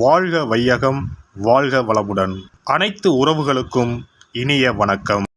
வாழ்க வையகம் வாழ்க வளமுடன். அனைத்து உறவுகளுக்கும் இனிய வணக்கம்.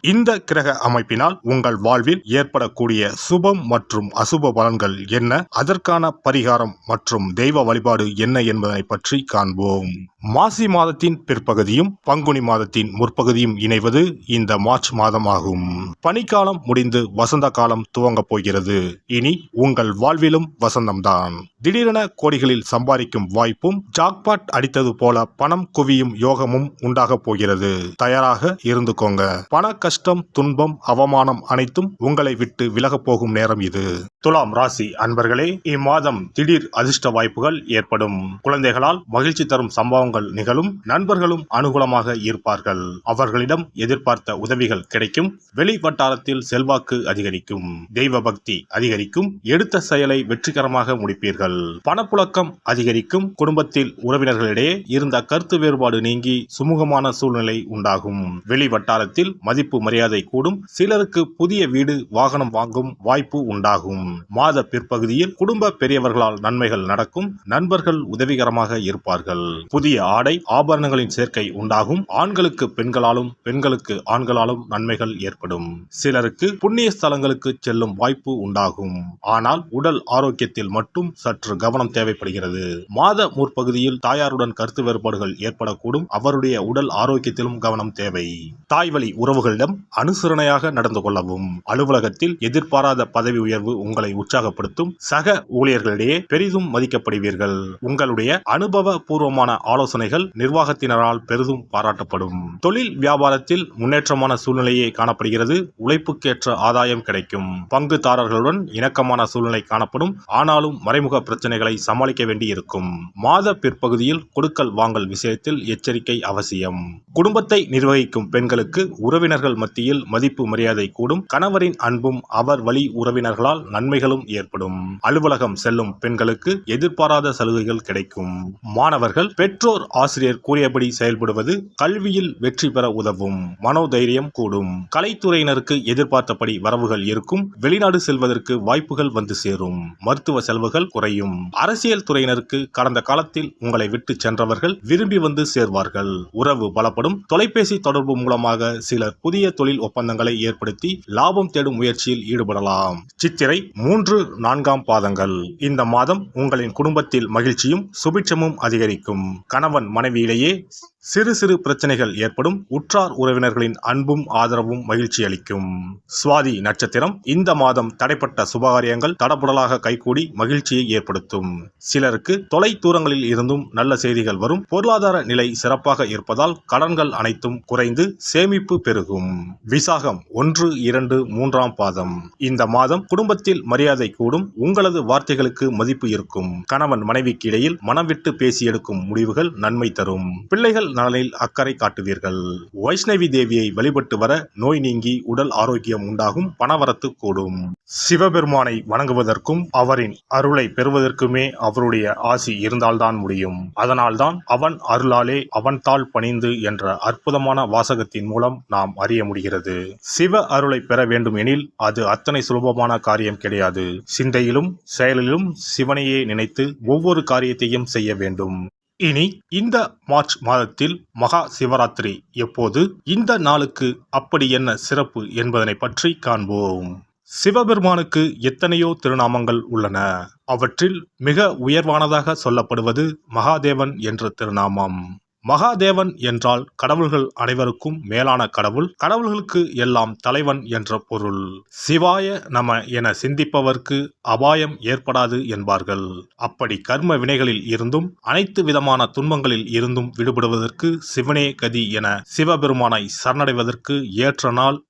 இந்த கிரக அமைப்பினால் உங்கள் வாழ்வில் ஏற்படக்கூடிய சுபம் மற்றும் அசுப பலன்கள் என்ன? அதற்கான பரிகாரம் மற்றும் தெய்வ வழிபாடு என்ன என்பதனை பற்றி காண்போம். மாசி மாதத்தின் பிற்பகுதியும் பங்குனி மாதத்தின் முற்பகுதியும் இணைவது இந்த மார்ச் மாதம் ஆகும் பனிக்காலம் முடிந்து வசந்த காலம் துவங்கப் போகிறது. இனி உங்கள் வாழ்விலும் வசந்தம்தான். திடீரென கோடிகளில் சம்பாதிக்கும் வாய்ப்பும் ஜாக்பாட் அடித்தது போல பணம் குவியும் யோகமும் உண்டாகப் போகிறது. தயாராக இருந்துக்கோங்க. பண கஷ்டம் துன்பம் அவமானம் அனைத்தும் உங்களை விட்டு விலகப் போகும் நேரம் இது. துலாம் ராசி அன்பர்களே இம்மாதம் திடீர் அதிர்ஷ்ட வாய்ப்புகள் ஏற்படும். குழந்தைகளால் மகிழ்ச்சி தரும் சம்பவங்கள் நிகழும். நண்பர்களும் அனுகூலமாக இருப்பார்கள். அவர்களிடம் எதிர்பார்த்த உதவிகள் கிடைக்கும். வெளி வட்டாரத்தில் செல்வாக்கு அதிகரிக்கும். தெய்வ பக்தி அதிகரிக்கும். எடுத்த செயலை வெற்றிகரமாக முடிப்பீர்கள். பணப்புழக்கம் அதிகரிக்கும். குடும்பத்தில் உறவினர்களிடையே இருந்த கருத்து வேறுபாடு நீங்கி சுமூகமான சூழ்நிலை உண்டாகும். வெளி வட்டாரத்தில் மதிப்பு மரியாதை கூடும். சிலருக்கு புதிய வீடு வாகனம் வாங்கும் வாய்ப்பு உண்டாகும். மாத பிற்பகுதியில் குடும்ப பெரியவர்களால் நன்மைகள் நடக்கும். நண்பர்கள் உதவிகரமாக இருப்பார்கள். புதிய ஆடை ஆபரணங்களின் சேர்க்கை உண்டாகும். ஆண்களுக்கு பெண்களாலும் பெண்களுக்கு ஆண்களாலும் நன்மைகள் ஏற்படும். சிலருக்கு புண்ணிய ஸ்தலங்களுக்கு செல்லும் வாய்ப்பு உண்டாகும். ஆனால் உடல் ஆரோக்கியத்தில் மட்டும் சற்று கவனம் தேவைப்படுகிறது. மாத முற்பகுதியில் தாயாருடன் கருத்து வேறுபாடுகள் ஏற்படக்கூடும். அவருடைய உடல் ஆரோக்கியத்திலும் கவனம் தேவை. தாய்வழி உறவுகளிடம் அனுசரணையாக நடந்து கொள்ளவும் அலுவலகத்தில் எதிர்பாராத பதவி உயர்வு உங்களை உற்சாகப்படுத்தும் சக ஊழியர்களிடையே பெரிதும் மதிக்கப்படுவீர்கள். உங்களுடைய அனுபவ பூர்வமான ஆலோசனைகள் நிர்வாகத்தினரால் பெரிதும் பாராட்டப்படும். தொழில் வியாபாரத்தில் முன்னேற்றமான சூழ்நிலையே காணப்படுகிறது. உழைப்புக்கேற்ற ஆதாயம் கிடைக்கும். பங்குதாரர்களுடன் இணக்கமான சூழ்நிலை காணப்படும். ஆனாலும் மறைமுக பிரச்சனைகளை சமாளிக்க வேண்டியிருக்கும். மாத பிற்பகுதியில் கொடுக்கல் வாங்கல் விஷயத்தில் எச்சரிக்கை அவசியம். குடும்பத்தை நிர்வகிக்கும் பெண்களுக்கு உறவினர்கள் மத்தியில் மதிப்பு மரியாதை கூடும். கணவரின் அன்பும் அவர் வழி உறவினர்களால் நன்மைகளும் ஏற்படும். அலுவலகம் செல்லும் பெண்களுக்கு எதிர்பாராத சலுகைகள் கிடைக்கும். மாணவர்கள் பெற்றோர் ஆசிரியர் கூறியபடி செயல்படுவது கல்வியில் வெற்றி பெற உதவும். மனோதைரியம் கூடும். கலைத்துறையினருக்கு எதிர்பார்த்தபடி வரவுகள் இருக்கும். வெளிநாடு செல்வதற்கு வாய்ப்புகள் வந்து சேரும். மருத்துவ செலவுகள் குறையும். அரசியல் துறையினருக்கு கடந்த காலத்தில் உங்களை விட்டு சென்றவர்கள் விரும்பி வந்து சேர்வார்கள். உறவு பலப்படும். தொலைபேசி தொடர்பு மூலமாக சில சிலர் புதிய தொழில் ஒப்பந்தங்களை ஏற்படுத்தி லாபம் தேடும் முயற்சியில் ஈடுபடலாம். சித்திரை மூன்று நான்காம் பாதங்கள். இந்த மாதம் உங்களின் குடும்பத்தில் மகிழ்ச்சியும் சுபிட்சமும் அதிகரிக்கும். கணவன் மனைவியிலேயே சிறு சிறு பிரச்சனைகள் ஏற்படும் உற்றார் உறவினர்களின் அன்பும் ஆதரவும் மகிழ்ச்சி அளிக்கும். சுவாதி நட்சத்திரம் இந்த மாதம் தடைப்பட்ட சுபகாரியங்கள் தடபுடலாக கைகூடி மகிழ்ச்சியை ஏற்படுத்தும். சிலருக்கு தொலை தூரங்களில் இருந்தும் நல்ல செய்திகள் வரும். பொருளாதார நிலை சிறப்பாக இருப்பதால் கடன்கள் அனைத்தும் குறைந்து சேமிப்பு பெருகும். விசாகம் ஒன்று இரண்டு மூன்றாம் பாதம். இந்த மாதம் குடும்பத்தில் மரியாதை கூடும். உங்களது வார்த்தைகளுக்கு மதிப்பு இருக்கும். கணவன் மனைவிக்கு இடையில் மனம் விட்டு பேசி எடுக்கும் முடிவுகள் நன்மை தரும். பிள்ளைகள் நலனில் அக்கறை காட்டுவீர்கள். வைஷ்ணவி தேவியை வழிபட்டு வர நோய் நீங்கி உடல் ஆரோக்கியம் உண்டாகும் பணவரத்து கூடும். சிவபெருமானை வணங்குவதற்கும் அவரின் அருளை பெறுவதற்குமே அவருடைய ஆசி இருந்தால்தான் முடியும். அதனால்தான் அவன் அருளாலே அவன் தாள் பணிந்து என்ற அற்புதமான வாசகத்தின் மூலம் நாம் அறிய முடிகிறது. சிவ அருளை பெற வேண்டும் எனில் அது அத்தனை சுலபமான காரியம் கிடையாது. சிந்தையிலும் செயலிலும் சிவனையே நினைத்து ஒவ்வொரு காரியத்தையும் செய்ய வேண்டும். இனி இந்த மார்ச் மாதத்தில் மகா சிவராத்திரி. எப்போது? இந்த நாளுக்கு அப்படி என்ன சிறப்பு என்பதனை பற்றி காண்போம். சிவபெருமானுக்கு எத்தனையோ திருநாமங்கள் உள்ளன. அவற்றில் மிக உயர்வானதாக சொல்லப்படுவது மகாதேவன் என்ற திருநாமம். மகாதேவன் என்றால் கடவுள்கள் அனைவருக்கும் மேலான கடவுள். கடவுள்களுக்கு எல்லாம் தலைவன் என்ற பொருள். சிவாய நம என சிந்திப்பவர்க்கு அபாயம் ஏற்படாது என்பார்கள். அப்படி கர்ம வினைகளில் இருந்தும் அனைத்து விதமான துன்பங்களில் இருந்தும் விடுபடுவதற்கு சிவனே கதி என சிவபெருமானை சரணடைவதற்கு ஏற்ற நாள்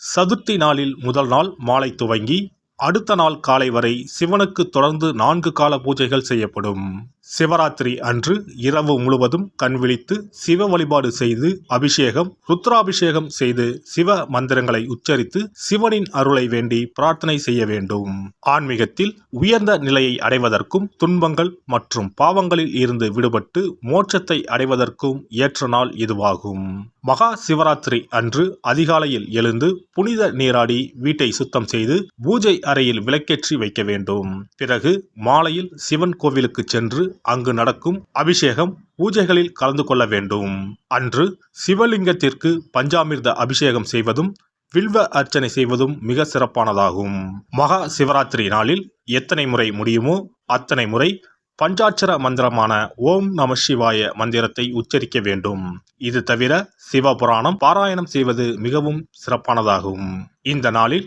சதுர்த்தி நாளில் முதல் நாள் மாலை துவங்கி அடுத்த நாள் காலை வரை சிவனுக்கு தொடர்ந்து நான்கு கால பூஜைகள் செய்யப்படும். சிவராத்திரி அன்று இரவு முழுவதும் கண் விழித்து சிவ வழிபாடு செய்து அபிஷேகம் ருத்ராபிஷேகம் செய்து சிவ மந்திரங்களை உச்சரித்து சிவனின் அருளை வேண்டி பிரார்த்தனை செய்ய வேண்டும். ஆன்மீகத்தில் உயர்ந்த நிலையை அடைவதற்கும் துன்பங்கள் மற்றும் பாவங்களில் இருந்து விடுபட்டு மோட்சத்தை அடைவதற்கும் ஏற்ற நாள் இதுவாகும். மகா சிவராத்திரி அன்று அதிகாலையில் எழுந்து புனித நீராடி வீட்டை சுத்தம் செய்து பூஜை அறையில் விளக்கேற்றி வைக்க வேண்டும். பிறகு மாலையில் சிவன் கோவிலுக்கு சென்று அங்கு நடக்கும் அபிஷேகம் பூஜைகளில் கலந்து கொள்ள வேண்டும். அன்று சிவலிங்கத்திற்கு பஞ்சாமிர்த அபிஷேகம் செய்வதும் வில்வ அர்ச்சனை செய்வதும் மிக சிறப்பானதாகும். மகா சிவராத்திரி நாளில் எத்தனை முறை முடியுமோ அத்தனை முறை பஞ்சாட்சர மந்திரமான ஓம் நம சிவாய மந்திரத்தை உச்சரிக்க வேண்டும். இது தவிர சிவபுராணம் பாராயணம் செய்வது மிகவும் சிறப்பானதாகும். இந்த நாளில்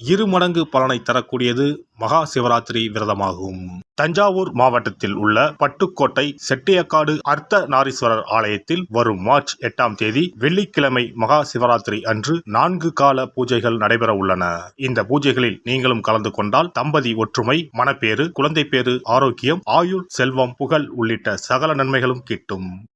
இரு மடங்கு பலனை தரக்கூடியது மகா சிவராத்திரி விரதமாகும். தஞ்சாவூர் மாவட்டத்தில் உள்ள பட்டுக்கோட்டை செட்டியக்காடு அர்த்த நாரீஸ்வரர் ஆலயத்தில் வரும் மார்ச் எட்டாம் தேதி வெள்ளிக்கிழமை மகா சிவராத்திரி அன்று நான்கு கால பூஜைகள் நடைபெற உள்ளன. இந்த பூஜைகளில் நீங்களும் கலந்து கொண்டால் தம்பதி ஒற்றுமை மனப்பேறு குழந்தை பேறு ஆரோக்கியம் ஆயுள் செல்வம் புகழ் உள்ளிட்ட சகல நன்மைகளும் கிட்டும்.